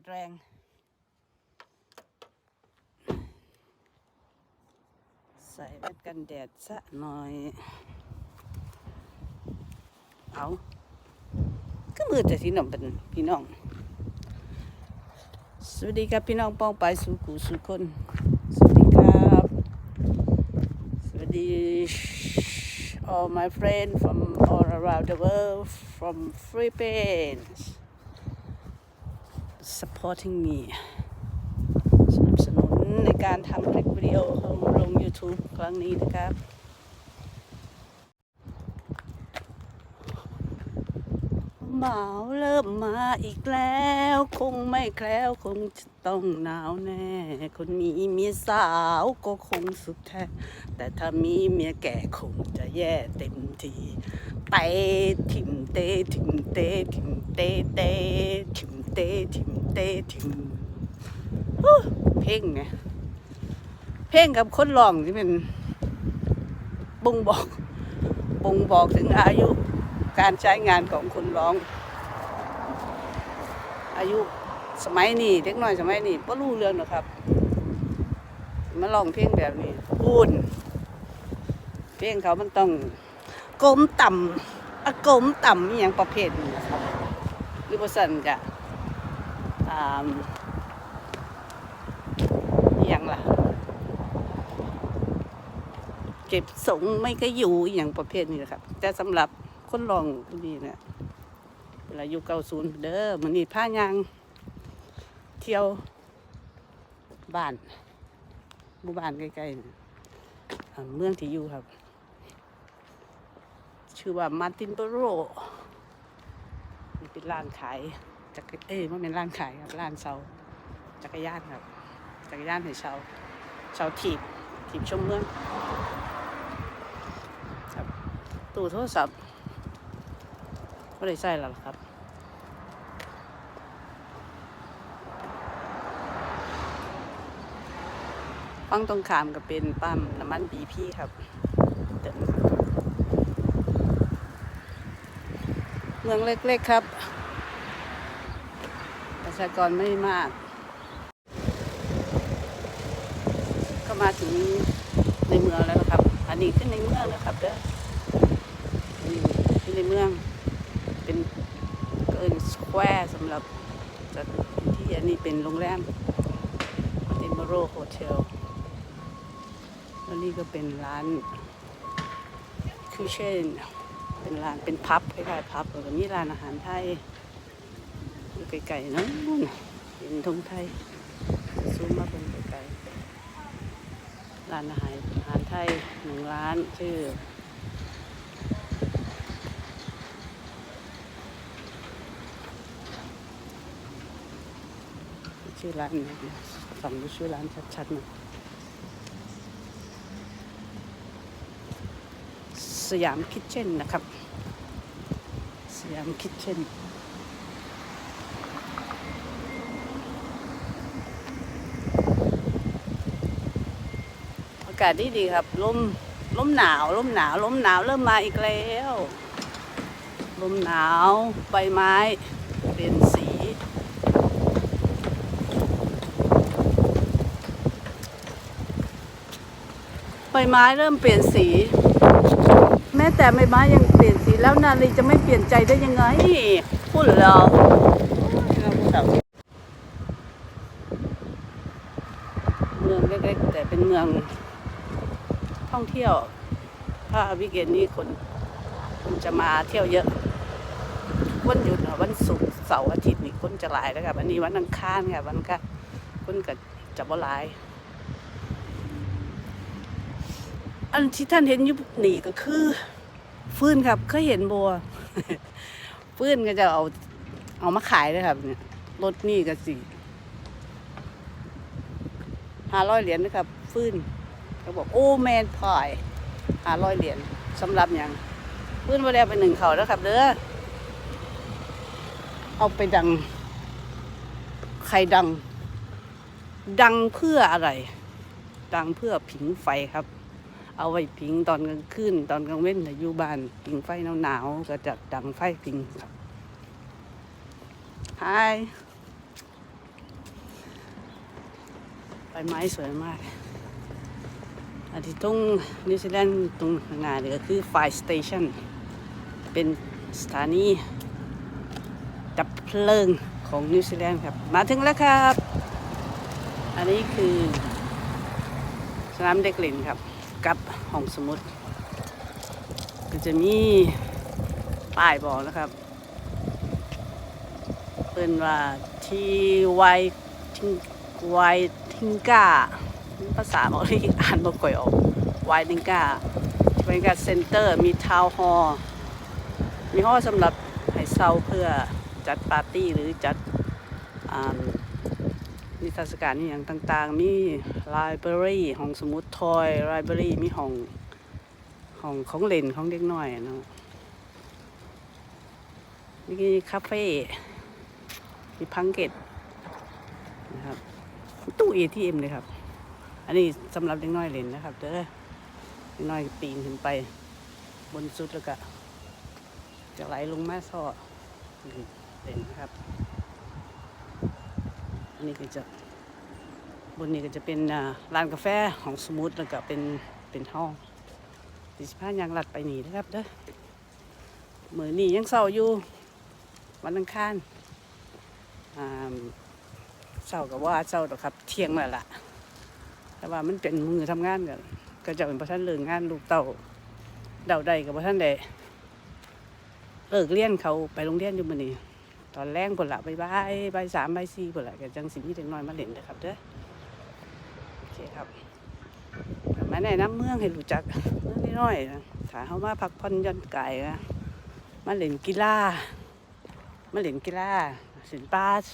ดแรง ใส่แว่นกันแดดซะหน่อย เอาก็มือแต่ที่น้องเป็นพี่น้อง สวัสดีครับพี่น้องป้องไปสู่กูสู่คน สวัสดีครับ สวัสดี all my friends from all around the world from Philippines supporting me สนับสนุนในการทำคลิปวิดีโอลง YouTube ครั้งนี้นะครับหนาวเริ่มมาอีกแล้ว คงไม่แคล้วคงจะต้องหนาวแน่ คนมีเมียสาวก็คงสุดแท้ แต่ถ้ามีเมียแก่คงจะแย่เต็มทีเตะทิมเตะทิมเตะทิมเตะเตะทิม เตะทิมเตะทิมเพลงไงเพลงกับคนร้องที่เป็นบ่งบอกบ่งบอกถึงอายุการใช้งานของคนร้อง อายุสมัยนี้เด็กน้อยสมัยนี้ก็รู้เรื่องนะครับมาลองเพลงแบบนี้พูนเพลงเขามันต้องกลมต่ำอะกลมต่ำอย่างประเภทนี้นะครับหรือว่าสันจะ อย่างล่ะ เก็บสงไม่ก็อยู่อย่างประเภทนี้นะครับ แต่สำหรับคนลองผู้นี้เนี่ยเวลาอยู่เก้าศูนย์เด้อมันนี่ผ้ายาง เที่ยวบ้านหมู่บ้านใกล้ๆเมืองที่อยู่ครับ ชื่อว่ามาร์ตินโบโรเป็นร้านขาย จักรเอ้ยมันเป็นร้านขายครับร้านเชาจักรยานครับ จักรยานให้เชาเชาถีบถีบชมเมืองครับตู้โทรศัพท์ไม่ได้ใส่แล้วครับฟังตรงขามก็เป็นปั๊มน้ำมันบีพีครับเติมเมืองเล็กๆครับ ประชากรไม่มาก ก็มาถึงในเมืองแล้วนะครับ อันนี้ขึ้นในเมืองนะครับเด้อนี่ขึ้นในเมือง เป็นเกินสแควร์สำหรับจัดที่อันนี้เป็นโรงแรมเทมโรโฮเทลแล้วนี่ก็เป็นร้านคิวเช่น เป็นร้านเป็นพับคล้ายๆพับแล้วก็มีร้านอาหารไทย ไกลๆนั้นนู่นน่ะเป็นธงไทยซูมมาเป็นไกลๆร้านอาหารอาหารไทยหนึ่งร้านชื่อชื่อร้านนะฟังดูชื่อร้านชัดๆหน่อยสยามคิทเช่นนะครับ สยามคิทเช่นากาศดีดีครับลมลมหนาวลมหนาวลมหนาวเริ่มมาอีกแล้ว ลมหนาวใบไม้เปลี่ยนสี ใบไม้เริ่มเปลี่ยนสี แม้แต่ใบไม้ยังเปลี่ยนสีแล้วนาลีจะไม่เปลี่ยนใจได้ยังไงพูดเหรอเมืองเล็กๆแต่เป็นเมือง ท่องเที่ยว ถ้าวิกเกนนี้คนคนจะมาเที่ยวเยอะ วันหยุดวันศุกร์เสาร์อาทิตย์นี่คนจะหลายแล้วครับอันนี้วันอังคารค่ะวันอังคนก็จะบ่หลาย อันที่ท่านเห็นอยู่นี่ก็คือฟื้นครับเคยเห็นบัวฟื้นก็จะเอาเอามาขายเลยครับเนี่ยรถนี่ก็สิห้าร้อยเหรียญนะครับ ฟื้น เขาบอกโอ้แมนพายหาร้อยเหรียญสำหรับอย่างฟืนมาแล้วไปหนึ่งเขาแล้วครับเด้อเอาไปดังใครดัง ดังเพื่ออะไร ดังเพื่อผิงไฟครับ เอาไว้ผิงตอนกลางคืนตอนกลางเว้นน่ะอยู่บ้านผิงไฟหนาวๆก็จะดังไฟผิงครับ Hi ใบไม้สวยมาก อันที่ตรงนิวซีแลนด์ตรงข้านเนี่ยก็คือ Fire Station เป็นสถานีดับเพลิงของนิวซีแลนด์ครับ มาถึงแล้วครับ อันนี้คือสนามเด็กเล่นครับ กับห้องสมุด ก็จะมีป้ายบอกนะครับ เป็นว่าที่ไวทิงไวทิงก้า ภาษาบอกที่อ่านบ่ค่อยออกไวทิงก้าเป็นการเซ็นเตอร์มีทาวน์ฮอลล์มีห้องสำหรับให้เซาเพื่อจัดปาร์ตี้หรือจัดนิทรรศการอย่างต่างๆ มีไลบรารีห้องสมุดทอยไลบรารีมีห้องห้องของเล่นของเด็กน้อยเนาะมีคาเฟ่มีพังเกตนะครับตู้ ATM เลยครับ นนี้สำหรับเด็กน้อยเล่นนะครับเด้อเด็กน้อยปีนขึ้นไป บนสุดแล้วก็จะไหลลงมาซ่อเล่นนะครับ อันนี้ก็จะบนนี้ก็จะเป็นอ่าร้านกาแฟของสมุทรแล้วก็เป็นเป็นห้องดิสิพานยางหลัดไปหนีนะครับเด้อมือนี่ยังเศร้าอยู่ วันอังคารอ่าเศร้ากับว่าเศร้าดอกครับ เที่ยงแล้วล่ะ แต่ว่ามันเป็นมือทำงานกันก็จะเป็นพระท่านเลิกงานลูกเต่าเดาใดกับพระท่านใดเลิกเรียนเขาไปโรงเรียนอยู่มื้อนี้ตอนแรกผลละใบใบายใบายสามใบายสี่ผลละก็จังสิมีเด็กน้อยมาเล่นนะครับเด้อโอเคครับมาแนะนำเมืองให้รู้จักเมืองน้อยๆถ้าเขามาพักผ่อนย่อนกายนะมาเล่นกีฬามาเล่นกีฬาสินบาส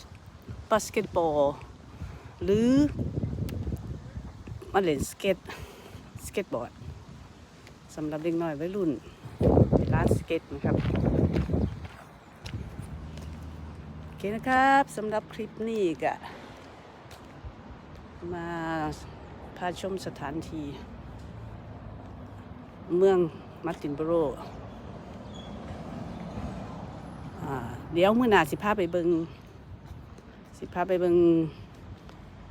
บาสเกตบอลหรือ มาเล่นสเก็ตสเก็ตบอร์ดสำหรับเด็กน้อยวัยรุ่นเป็นร้านสเก็ตนะครับโอเคนะครับสำหรับคลิปนี้ก็มาพาชมสถานที่เมืองมาร์ตินโบโรเดี๋ยวมื้อนาสิพาไปเบิงสิพาไปเบิง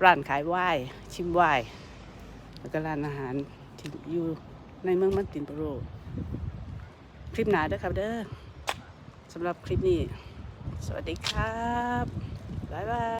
ร้านขายไวน์ชิมไวน์ แล้วก็ร้านอาหารที่อยู่ในเมืองมันตินโปโร คลิปหนาเด้อครับเด้อสำหรับคลิปนี้ สวัสดีครับ บ๊ายบาย